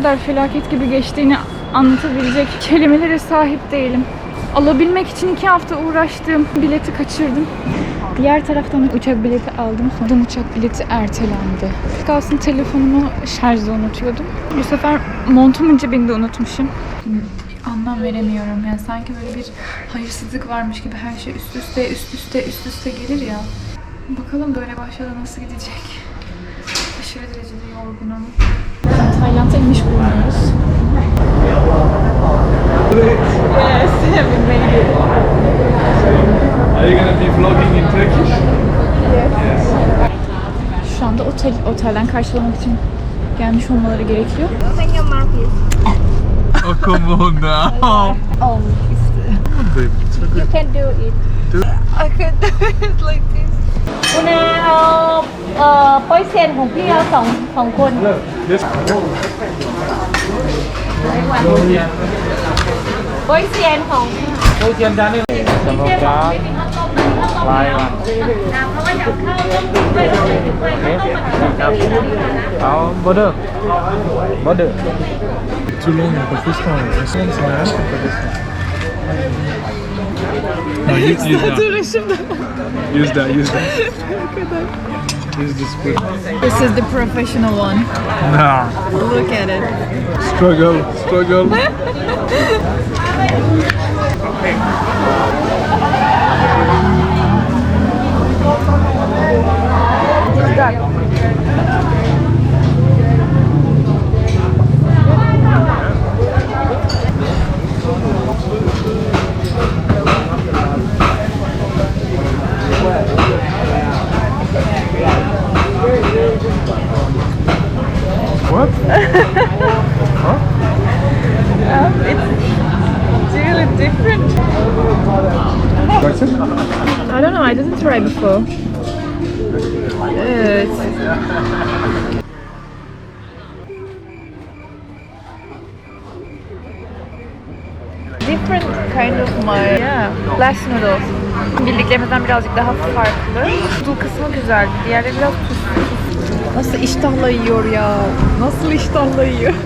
kadar felaket gibi geçtiğini anlatabilecek kelimelere sahip değilim. Alabilmek için iki hafta uğraştığım bileti kaçırdım. Diğer taraftan uçak bileti aldım. Sonra uçak bileti ertelendi. Kalsın telefonumu şarjda unutuyordum. Bu sefer montumun cebinde unutmuşum. Anlam veremiyorum. Yani sanki böyle bir hayırsızlık varmış gibi her şey üst üste üst üste üst üste gelir ya. Bakalım böyle başladı nasıl gidecek. Aşırı derecede yorgunum. Tayland'a inmiş bulunuyoruz. Yes, we made it. Are you gonna be vlogging in Turkish? Şu anda otel, otelden karşılamak için gelmiş olmaları gerekiyor. Your mouth, please. Oh come on now. Oh, it's you can do it. Do- I can do it like. คุณอาเอาเอ่อป้อยเซยนของพี่เอาสองสองคนป้อยเซยนของโอ้ยเจียมจานนี่ป้อยเซนของก้าวนะข้ลายมาน้เพจะเอาข้าวต้มกินด้วยแล้วก็กินด้วาวตันก็น้ำนะเอาบอเดอร์บอเดอร์ Too long for this one. This one's. No, use, use that. Use that, use that. Use this. This is the professional one. Nah. Look at it. Struggle, struggle. What? Kind of my yeah. flash noodles. Bildiklerimizden birazcık daha farklı. Noodle kısmı güzel. Diğerleri biraz. Nasıl iştahla yiyor ya? Nasıl iştahla yiyor?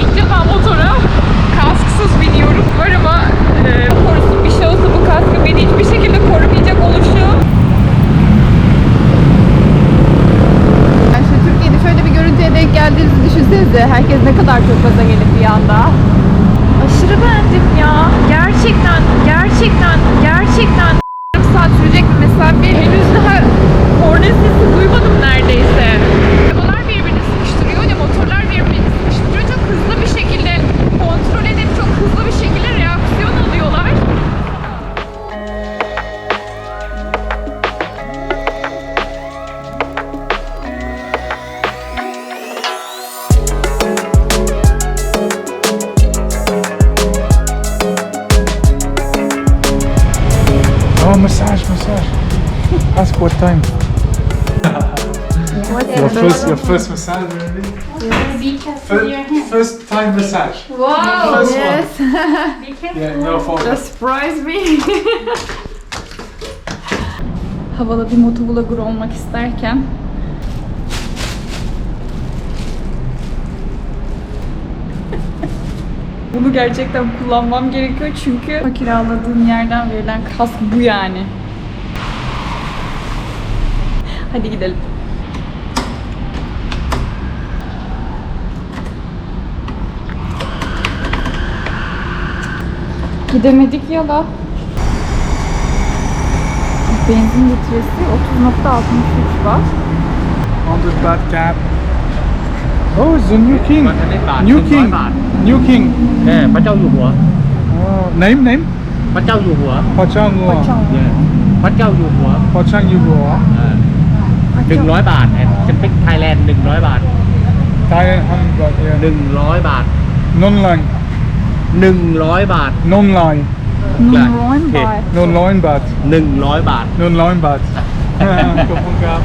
İlk defa motora kasksız biniyorum. Bu araba e, korusun bir şey olsa bu kaskı beni hiçbir şekilde korumayacak oluşu. Yani şu Türkiye'de şöyle bir görüntüye denk geldiğinizi düşünsenize. Herkes ne kadar çok gaza gelip bir anda. Aşırı beğendim ya. Gerçekten, gerçekten, gerçekten saat sürecek bir mesafe. Henüz daha korna sesi duymadım neredeyse. Massage, massage. Ask what time. Your first, your first massage already? First, first time massage. Wow, First yes. Yeah, no fault. Surprise me. Havalı bir motovlogger olmak isterken Bunu gerçekten kullanmam gerekiyor çünkü kiraladığım yerden verilen kask bu yani. Hadi gidelim. Gidemedik ya da. Benzin litresi 30.63 var. 100 baht cap. Oh it's a new king มันจะได้บาทคิง100 king บาท new king เออพระเจ้าอยู่หัว oh name name พระเจ้าอยู่หัวพระเจ้างัวพระเจ้าอยู่หัวพรอช่างอยู่หัวหนึ่งร้อยบาทแอนจะเป็นไทยแลนด์หนึ่งร้อยบาทไทยทำก่อนเหนึ่งร้อยบาทนนลายหนึ่งร้อยบาทนนลายหนึ่งร้อยบาทหนึ่งร้อยบาทหนึ่งร้อยบาทขอบคุณครับ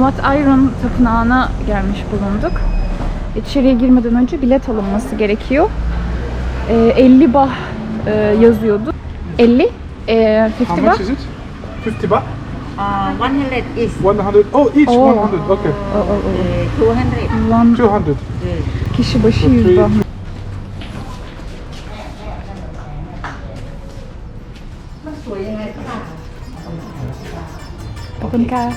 Somewhat Iron Tapınağı'na gelmiş bulunduk. İçeriye girmeden önce bilet alınması gerekiyor. Ee, 50 bah e, yazıyordu. 50? E, 50 How bah? much is it? 50 baht? Uh, 100 is 100. Oh, each Oh. 100. Okay. O, o, o. uh, 200. Ulan 200. kişi başı 100 bah. Bakın ka.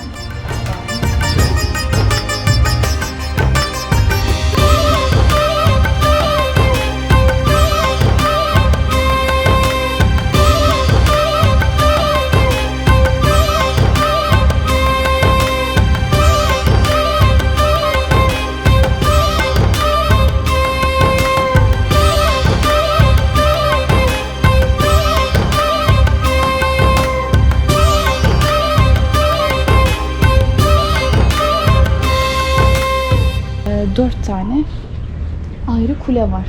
Var.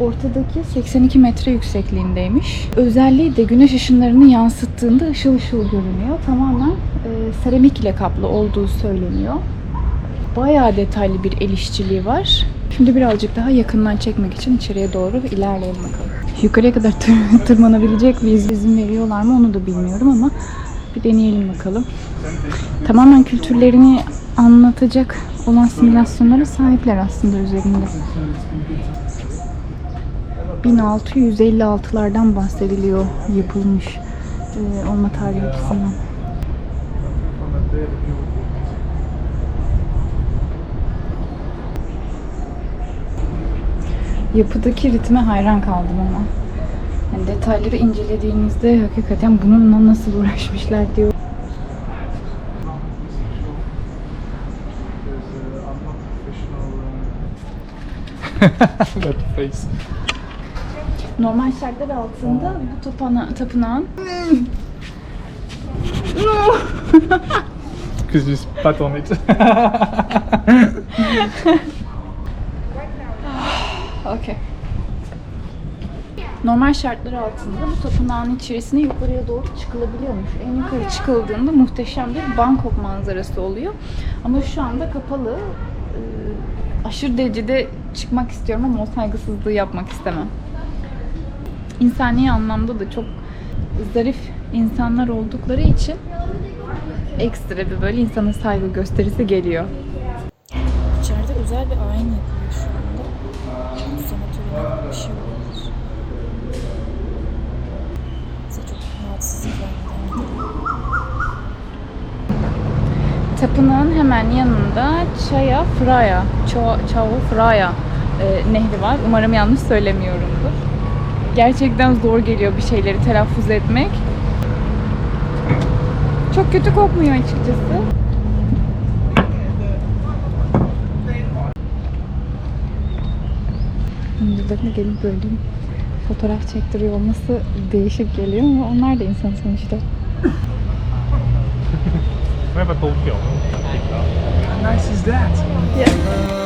Ortadaki 82 metre yüksekliğindeymiş. Özelliği de güneş ışınlarını yansıttığında ışıl ışıl görünüyor. Tamamen e, seramik ile kaplı olduğu söyleniyor. Bayağı detaylı bir el işçiliği var. Şimdi birazcık daha yakından çekmek için içeriye doğru ilerleyelim bakalım. Yukarıya kadar tır- tırmanabilecek miyiz? İzin veriyorlar mı onu da bilmiyorum ama bir deneyelim bakalım. Tamamen kültürlerini anlatacak olan simülasyonlara sahipler aslında üzerinde. 1656'lardan bahsediliyor yapılmış e, olma tarihi açısından. Yapıdaki ritme hayran kaldım ama. Yani detayları incelediğinizde hakikaten bununla nasıl uğraşmışlar diyor. That face. Normal şartlar altında bu tapana, tapınağın Because you spat on it. Okay. Normal şartlar altında bu tapınağın içerisine yukarıya doğru çıkılabiliyormuş. En yukarı çıkıldığında muhteşem bir Bangkok manzarası oluyor. Ama şu anda kapalı. Aşırı derecede çıkmak istiyorum ama o saygısızlığı yapmak istemem. İnsani anlamda da çok zarif insanlar oldukları için ekstra bir böyle insana saygı gösterisi geliyor. İçeride özel bir ayin yapılıyor şu anda. Sanatörüne bir şey olabilir. Size çok rahatsızlık vermeden gidelim. Tapınağın hemen yanında Chaya Phraya, Chao, Chao Phraya e, nehri var. Umarım yanlış söylemiyorumdur. Gerçekten zor geliyor bir şeyleri telaffuz etmek. Çok kötü kokmuyor açıkçası. Birilerine gelip böyle fotoğraf çektiriyor olması değişik geliyor ama onlar da insan sonuçta. have a Tokyo. How nice is that? Yeah.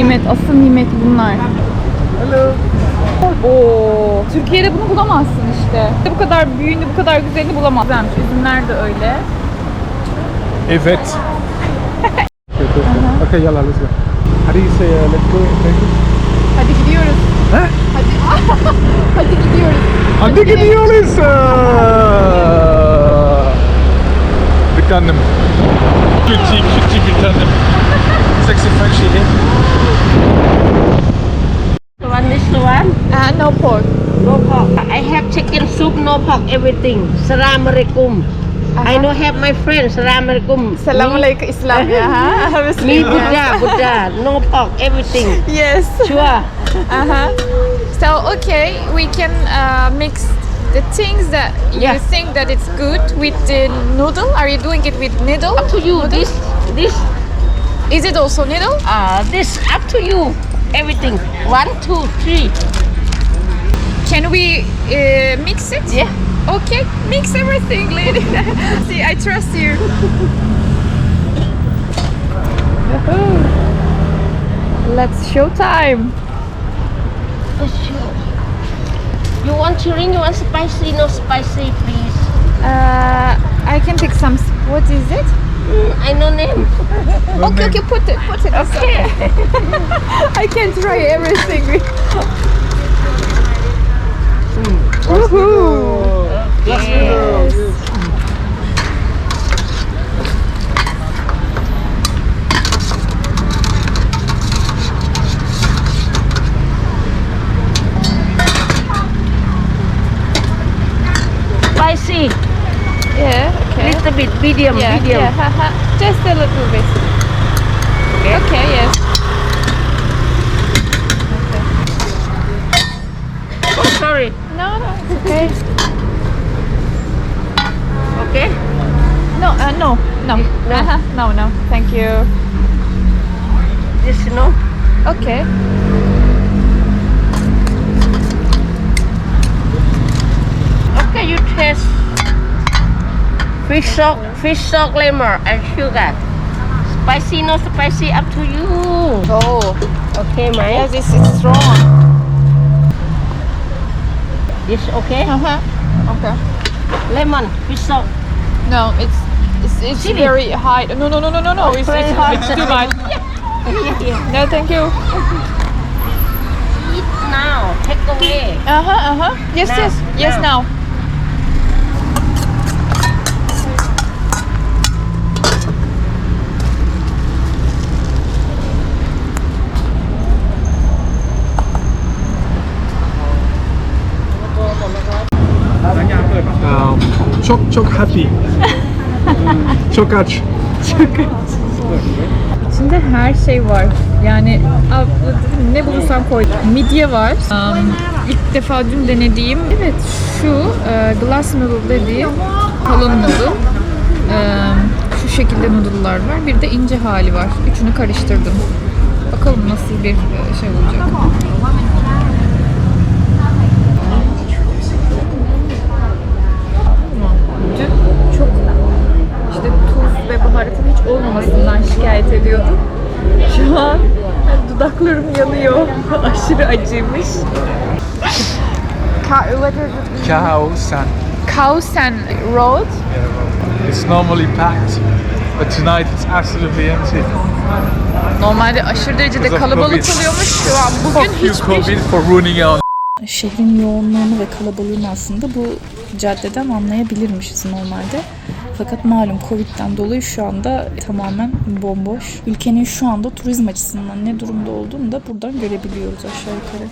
Nimet asıl nimet bunlar. Hello. Oo, Türkiye'de bunu bulamazsın işte. Bu kadar büyüğünü, bu kadar güzelini bulamazsın. Üzümler de öyle. Evet. okay, cool. okay, yalla, let's go. How do you say uh, let's go in Turkish? Hadi gidiyoruz. Huh? Hadi. Hadi gidiyoruz. Hadi gidiyoruz. Bir tanem. Küçük küçük bir tanem. Sexy Frenchie One one. Uh, no pork. No pork. I have chicken soup, no pork, everything. Salam alaikum. I know have my friend. Salam alaikum. Selamünaleyküm İslam ya. Ha? Me Buddha, Buddha. No pork, everything. Yes. Sure. Uh-huh. So okay, we can uh, mix the things that you think that it's good with the noodle. Are you doing it with noodle? Up to you. This, this, Is it also noodle? uh, this. Up to you. Everything. One, two, three. Can we uh, mix it? Yeah. Okay, mix everything, lady. See, I trust you. Let's show time. Yes, sure. You want chili? You want spicy? No spicy, please. Uh, I can pick some. What is it? Mm, I know name. Okay, okay, put it, put it. Okay. I can't try everything. Woohoo! Yes. Spicy. Okay. Little bit. Medium. Yeah. medium. Yeah. haha. Just a little bit. Okay. Yes. Oh, sorry. No, no, it's okay. Okay. No, uh, no, no, No. Uh-huh. no, no. Thank you. This no. Okay. Okay, fish stock, fish stock, lemon, and sugar. Spicy, no spicy, up to you. Oh, Okay, my. this is strong. This okay? Uh huh. Okay. Lemon, fish stock. No, it's it's, it's Chili. very high. No, no, no, no, no, no. It's, very it's, it's too much. No, thank you. Eat now. Take away. Uh huh. Uh huh. Yes, Now, yes, yes. now. Çok çok happy. çok aç. İçinde her şey var. Yani ne bulursam koy. Midye var. Um, ilk defa dün denediğim. Evet şu e, glass noodle dediğim kalın noodle. E, şu şekilde noodle'lar var. Bir de ince hali var. Üçünü karıştırdım. Bakalım nasıl bir e, şey olacak. Dün çok işte tuz ve baharatın hiç olmamasından şikayet ediyordum. Şu an dudaklarım yanıyor. Aşırı acıymış. Ka- what is it? Cow san. Kausen Road. It's normally packed, but tonight it's absolutely empty. Normalde aşırı derecede kalabalık oluyormuş. Şu an bugün Fuck you hiçbir Covid for ruining our şehrin yoğunluğunu ve kalabalığını aslında bu caddeden anlayabilirmişiz normalde. Fakat malum Covid'den dolayı şu anda tamamen bomboş. Ülkenin şu anda turizm açısından ne durumda olduğunu da buradan görebiliyoruz aşağı yukarı.